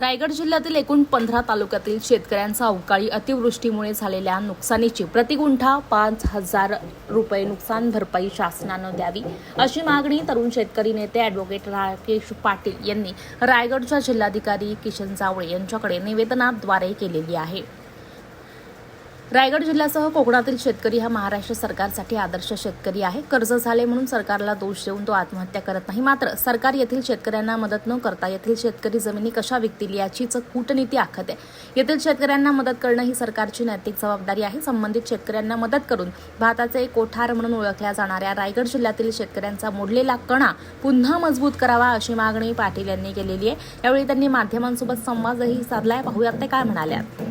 रायगड जिल्ह्यातील एकूण पंधरा तालुक्यातील शेतकऱ्यांचा अवकाळी अतिवृष्टीमुळे झालेल्या नुकसानीची प्रतिगुंठा पाच हजार रुपये नुकसान भरपाई शासनानं द्यावी अशी मागणी तरुण शेतकरी नेते ॲडव्होकेट राकेश पाटील यांनी रायगडच्या जिल्हाधिकारी किशन जावळे यांच्याकडे निवेदनाद्वारे केलेली आहे. रायगड जिल्ह्यासह कोकणातील शेतकरी हा महाराष्ट्र सरकारसाठी आदर्श शेतकरी आहे. कर्ज झाले म्हणून सरकारला दोष देऊन तो आत्महत्या करत नाही. मात्र सरकार येथील शेतकऱ्यांना मदत न करता येथील शेतकरी जमिनी कशा विकतील याचीच कूटनीती आखत. आहे येथील शेतकऱ्यांना मदत करणं ही सरकारची नैतिक जबाबदारी आहे. संबंधित शेतकऱ्यांना मदत करून भाताचे कोठार म्हणून ओळखल्या जाणाऱ्या रायगड जिल्ह्यातील शेतकऱ्यांचा मोडलेला कणा पुन्हा मजबूत करावा अशी मागणी पाटील यांनी केलेली आहे. यावेळी त्यांनी माध्यमांसोबत संवादही साधलाय. पाहूयात ते काय म्हणाल्यात.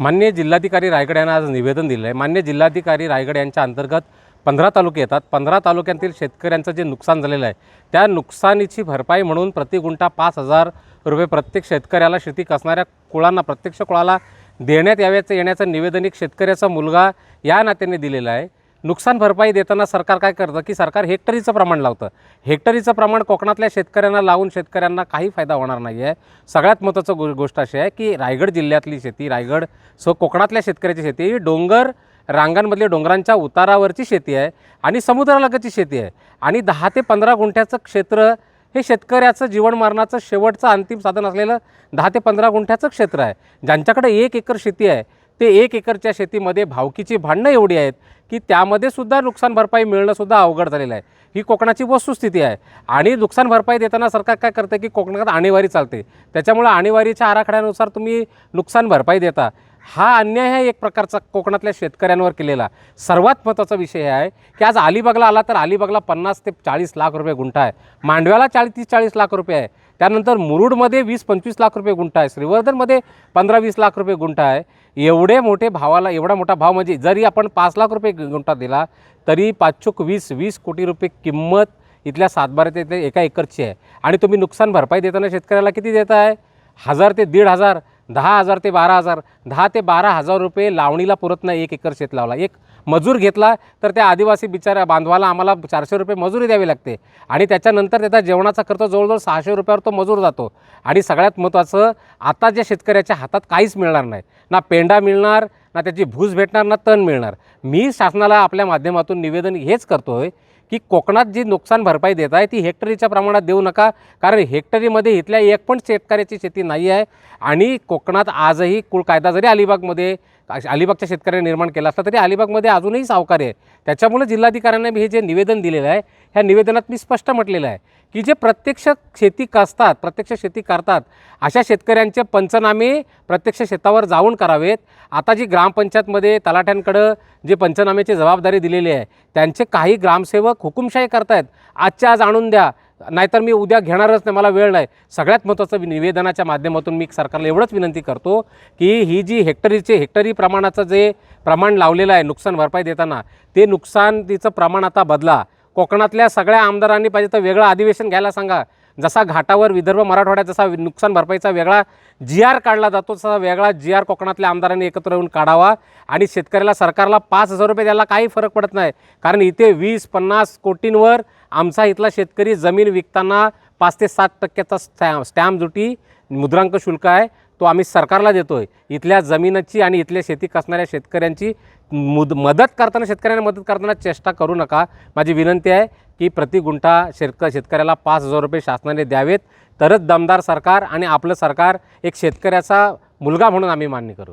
मान्य जिल्हाधिकारी रायगड यांना आज निवेदन दिलं आहे मान्य जिल्हाधिकारी रायगड यांच्या अंतर्गत पंधरा तालुके येतात. पंधरा तालुक्यातील शेतकऱ्यांचं जे नुकसान झालेलं आहे त्या नुकसानीची भरपाई म्हणून प्रति गुंठा पाच हजार रुपये प्रत्येक शेतकऱ्याला शेती कसणाऱ्या कुळांना प्रत्यक्ष कुळाला देण्यात याव्याचं येण्याचं निवेदन एक शेतकऱ्याचा मुलगा या नात्याने दिलेलं आहे. नुकसान भरपाई देताना सरकार काय करतं की सरकार हेक्टरीचं प्रमाण लावतं. हेक्टरीचं प्रमाण कोकणातल्या शेतकऱ्यांना लावून शेतकऱ्यांना काही फायदा होणार नाही आहे सगळ्यात महत्त्वाचं गो गोष्ट अशी आहे की रायगड जिल्ह्यातली शेती रायगड सो कोकणातल्या शेतकऱ्याची शेती ही डोंगर रांगांमधली डोंगरांच्या उतारावरची शेती आहे आणि समुद्रालगतची शेती आहे. आणि दहा ते पंधरा गुंठ्याचं क्षेत्र हे शेतकऱ्याचं जीवन मरणाचं शेवटचं अंतिम साधन असलेलं दहा ते पंधरा गुंठ्याचं क्षेत्र आहे. ज्यांच्याकडे एक एकर शेती आहे ते एक एकरच्या शेतीमध्ये भावकीची भांडणं एवढी आहेत की त्यामध्ये सुद्धा नुकसान भरपाई मिळणंसुद्धा अवघड झालेलं आहे. ही कोकणाची वस्तुस्थिती आहे. आणि नुकसान भरपाई देताना सरकार काय करतं की कोकणात आणेवारी चालते. त्याच्यामुळं आणेवारीच्या आराखड्यानुसार तुम्ही नुकसान भरपाई देता. हा अन्याय हा एक प्रकारचा कोकणातल्या शेतकऱ्यांवर केलेला. सर्वात महत्त्वाचा विषय आहे की आज अलिबागला आला तर अलिबागला पन्नास ते चाळीस लाख रुपये गुंठा आहे. मांडव्याला चाळीस तीस चाळीस लाख रुपये आहे. त्यानंतर मुरुडमध्ये वीस पंचवीस लाख रुपये गुंठा आहे. श्रीवर्धनमध्ये पंधरा वीस लाख रुपये गुंठा आहे. एवढे मोठे भावाला एवढा मोठा भाव म्हणजे जरी आपण पाच लाख रुपये गुंठा दिला तरी पाचशोक वीस वीस कोटी रुपये किंमत इथल्या सातबारा ते एका एकरची आहे. आणि तुम्ही नुकसान भरपाई देताना शेतकऱ्याला किती देत आहे हजार ते दीड हजार. दहा हजार ते बारा हजार दहा ते बारा हजार रुपये लावणीला पुरत नाही एक एकर शेत लावला. एक मजूर घेतला तर त्या आदिवासी बिचाऱ्या बांधवाला आम्हाला चारशे रुपये मजुरी द्यावी लागते. आणि त्याच्यानंतर त्याचा जेवणाचा खर्च जवळजवळ सहाशे रुपयावर तो मजूर जातो. आणि सगळ्यात महत्त्वाचं आता ज्या शेतकऱ्याच्या हातात काहीच मिळणार नाही. ना पेंडा मिळणार ना त्याची भूस भेटणार ना तण मिळणार. मी शासनाला आपल्या माध्यमातून निवेदन हेच करतो आहे की कोकणात जी नुकसान भरपाई देत आहे ती हेक्टरीच्या प्रमाणात देऊ नका. कारण हेक्टरीमध्ये इथल्या एक पण शेतकऱ्याची शेती नाही आहे. आणि कोकणात आजही कुळ कायदा जरी अलिबागमध्ये अलिबागच्या शेतकऱ्यांनी निर्माण केला असला तरी अलिबागमध्ये अजूनही सावकार आहे. त्याच्यामुळे जिल्हाधिकाऱ्यांना मी हे जे निवेदन दिलेलं आहे ह्या निवेदनात मी स्पष्ट म्हटलेलं आहे की जे प्रत्यक्ष शेती कसतात प्रत्यक्ष शेती करतात अशा शेतकऱ्यांचे पंचनामे प्रत्यक्ष शेतावर जाऊन करावेत. आता जी ग्रामपंचायतमध्ये तलाठ्यांकडं जे पंचनाम्याची जबाबदारी दिलेली आहे त्यांचे काही ग्रामसेवक हुकुमशाही करतायत. आजच्या आज आणून द्या. नाहीतर मी उद्या घेणारच नाही मला वेळ नाही. सगळ्यात महत्त्वाचं निवेदनाच्या माध्यमातून मी सरकारला एवढंच विनंती करतो की ही जी हेक्टरीचे हेक्टरी प्रमाणाचं जे प्रमाण लावलेलं आहे नुकसान भरपाई देताना ते नुकसान तिचं प्रमाण आता बदला. कोकणातल्या सगळ्या आमदारांनी पाहिजे तर वेगळं अधिवेशन घ्यायला सांगा. जसा घाटावर विदर्भ मराठवाड्यात जसा नुकसान भरपाईचा वेगळा जी आर काढला जातो तसा वेगळा जी आर कोकणातल्या आमदारांनी एकत्र येऊन काढावा आणि शेतकऱ्याला सरकारला पाच हजार रुपये द्यायला काही फरक पडत नाही. कारण इथे वीस पन्नास कोटींवर आमचा इथला शेतकरी जमीन विकताना पाच ते सात टक्क्याचा स्टॅ स्टॅम्प ड्युटी मुद्रांक शुल्क आहे. तो आम्ही सरकारला देतो आहे इथल्या जमिनीची आणि इथल्या शेती कसणाऱ्या शेतकऱ्यांची मुद मदत करताना शेतकऱ्यांना मदत करताना चेष्टा करू नका. माझी विनंती आहे की प्रति गुंठा शेतक शेतकऱ्याला पाच हजार रुपये शासनाने द्यावेत. तरच दमदार सरकार आणि आपलं सरकार एक शेतकऱ्याचा मुलगा म्हणून आम्ही मान्य करू.